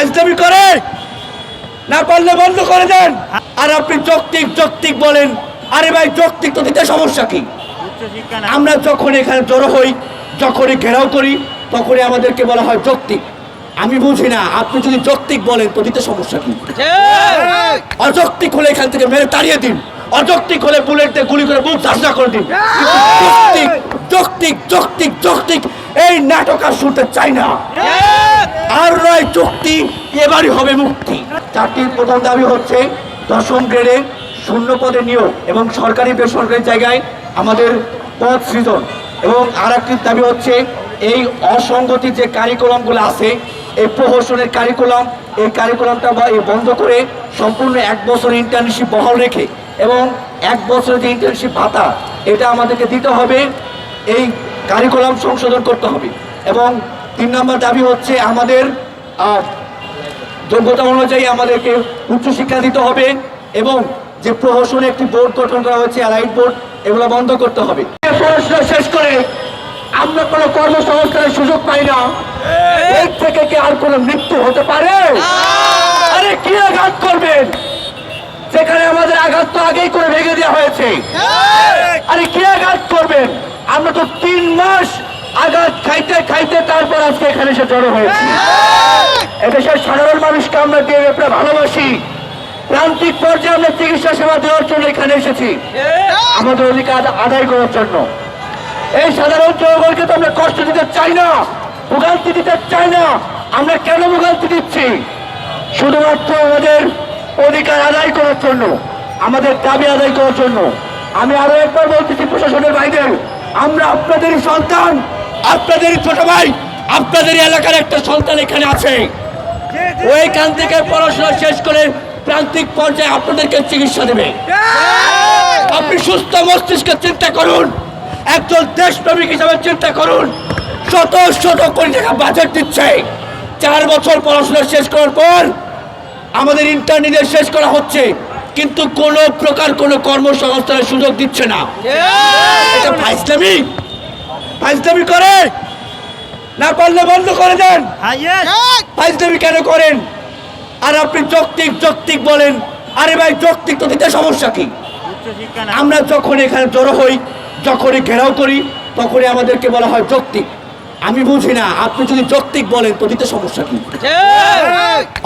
ফাইজলামি করে না পারলে বন্ধ করে দেন। আর আপনি যৌক্তিক যৌক্তিক বলেন আরে ভাই যৌক্তিক তো দিতে সমস্যা কি? আমরা যখন এখানে জড়ো হই যখনই ঘেরাও করি তখনই আমাদেরকে বলা হয় যৌক্তিক। আমি বুঝি না আপনি যদি যৌক্তিক বলেন তো দিতে সমস্যা কি? অযৌক্তিক হলে এখান থেকে মেরে তাড়িয়ে দিন। অযৌক্তিক হলে বুলেট দিয়ে গুলি করে বুক ঝাঁসা করে দিন। যৌক্তিক যৌক্তিক যৌক্তিক যৌক্তিক। এই নাটক আর শুনতে চাই না। আর নয়, চুক্তি। এবারই হবে মুক্তি। চারটির প্রধান দাবি হচ্ছে দশম গ্রেডে শূন্য পদে নিয়োগ এবং সরকারি বেসরকারি জায়গায় আমাদের পদ সৃজন। এবং আর একটির দাবি হচ্ছে এই অসঙ্গতি যে কারিকুলামগুলো আছে, এই প্রহসনের কারিকুলাম এই কারিকুলামটা বন্ধ করে সম্পূর্ণ এক বছর ইন্টার্নশিপ বহাল রেখে এবং এক বছরের যে ইন্টার্নশিপ ভাতা, এটা আমাদেরকে দিতে হবে। এই কারিকুলাম সংশোধন করতে হবে। এবং তিন নম্বর দাবি হচ্ছে আমাদের যোগ্যতা অনুযায়ী আমাদেরকে উচ্চশিক্ষা দিতে হবে এবং যে প্রহসনে একটি বোর্ড গঠন করা হয়েছে অ্যালাইট বোর্ড এগুলো বন্ধ করতে হবে। পড়াশোনা শেষ করে আমরা কোনো কর্মসংস্থানের সুযোগ পাই না। এর থেকে কি আর কোনো মৃত্যু হতে পারে? আরে কি আঘাত করবেন? সেখানে আমাদের আঘাত তো আগেই করে ভেঙে দেওয়া হয়েছে। আরে কি আঘাত করবেন? আমরা তো তিন মাস আঘাত খাইতে খাইতে তারপর আজকে এখানে এসে জড়ো হয়েছি। এদেশের সাধারণ মানুষকে আমরা দিয়ে আমরা ভালোবাসি। প্রান্তিক পর্যায়ে আমরা চিকিৎসা সেবা দেওয়ার জন্য এখানে এসেছি। আমাদের অধিকার আদায় করার জন্য। এই সাধারণ জনগণকে তো আমরা কষ্ট দিতে চাই না ভোগান্তি দিতে চাই না। আমরা কেন ভোগান্তি দিচ্ছি? শুধুমাত্র আমাদের অধিকার আদায় করার জন্য আমাদের দাবি আদায় করার জন্য। আমি আরও একবার বলতেছি প্রশাসনের বাইরে আমরা আপনাদেরই সন্তান। আপনাদেরই ছোট ভাই আপনাদের এলাকার একটা সন্তান এখানে আছে। ওইখান থেকে পড়াশোনা শেষ করে প্রান্তিক পর্যায়ে আপনাদেরকে চিকিৎসা দেবে। আপনি সুস্থ মস্তিষ্কে চিন্তা করুন। একজন দেশপ্রেমিক হিসাবে চিন্তা করুন। শত শত কোটি টাকা বাজেট দিচ্ছে। চার বছর পড়াশোনা শেষ করার পর আমাদের ইন্টারনেটে শেষ করা হচ্ছে। কিন্তু কোনো প্রকার কোনো কর্মসংস্থানের সুযোগ দিচ্ছে না। এটা ফাইসলামি ফাইসলামি করে না পারলে বন্ধ করে দেন। হাইয়েস্ট ফাইজলামি কেন করেন? আর আপনি যৌক্তিক যৌক্তিক বলেন। আরে ভাই যৌক্তিক তো দিতে সমস্যা কি? আমরা যখন এখানে জড়ো হই যখনই ঘেরাও করি তখনই আমাদেরকে বলা হয় যৌক্তিক। আমি বুঝি না আপনি যদি যৌক্তিক বলেন তো দিতে সমস্যা কি?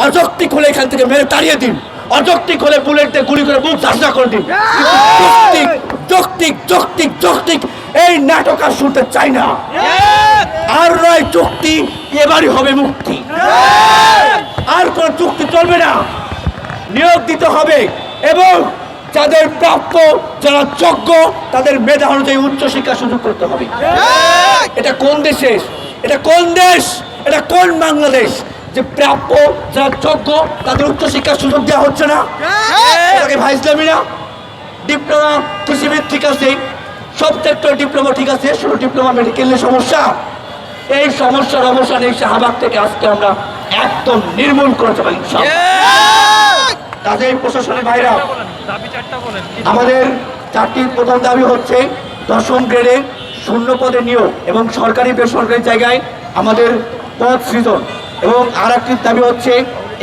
অযৌক্তিক হলে এখান থেকে মেরে তাড়িয়ে দিন। অযৌক্তিক হলে বুলেট দিয়ে গুলি করে বুক ঝাঁসা করে দিন। যৌক্তিক যৌক্তিক যৌক্তিক যৌক্তিক এই নাটক আর শুনতে চাই না। আর নয় চুক্তি এবারই হবে মুক্তি। আর কোন চুক্তি চলবে না। নিয়োগ দিতে হবে এবং যাদের প্রাপ্য যারা যোগ্য তাদের মেধা অনুযায়ী উচ্চশিক্ষা সুযোগ করতে হবে। এটা কোন দেশে? এটা কোন দেশ? এটা কোন বাংলাদেশ? যে প্রাপ্য যারা যোগ্য তাদের উচ্চশিক্ষার সুযোগ দেওয়া হচ্ছে না। এটাকে ভাইসলামি না ডিপ্লোমা কৃষিবিদ ঠিক আছে। সব সেক্টর ডিপ্লোমা ঠিক আছে শুধু ডিপ্লোমা মেডিকেলের সমস্যা। এই সমস্যার অবসান এই শাহবাগ থেকে আজকে আমরা একদম নির্মূল করে যাব কাজেই প্রশাসনের ভাইরা। আমাদের চারটি প্রধান দাবি হচ্ছে দশম গ্রেডে শূন্য পদে নিয়োগ এবং সরকারি বেসরকারি জায়গায় আমাদের পদ সৃজন। এবং আর একটির দাবি হচ্ছে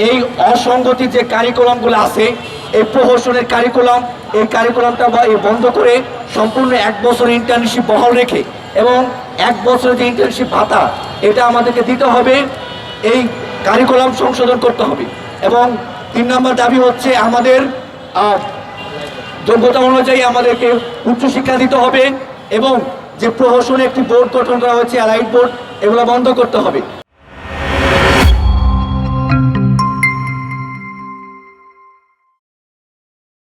এই অসঙ্গতি যে কারিকুলামগুলো আছে এই প্রহসনের কারিকুলাম এই কারিকুলামটা বন্ধ করে সম্পূর্ণ এক বছর ইন্টার্নশিপ বহাল রেখে এবং এক বছরের যে ইন্টার্নশিপ ভাতা, এটা আমাদেরকে দিতে হবে, এই কারিকুলাম সংশোধন করতে হবে। এবং তিন নম্বর দাবি হচ্ছে আমাদের যোগ্যতা অনুযায়ী আমাদেরকে উচ্চশিক্ষা দিতে হবে এবং যে প্রহসনে একটি বোর্ড গঠন করা হয়েছে অ্যালাইট বোর্ড এগুলো বন্ধ করতে হবে।